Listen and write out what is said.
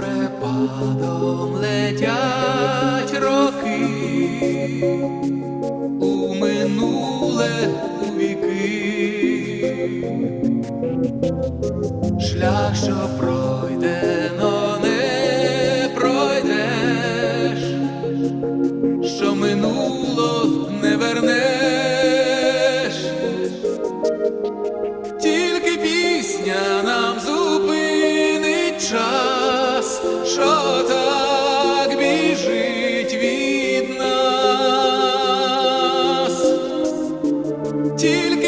Зорепадом летять роки. У минуле у віки, шлях, що так біжить від. Тільки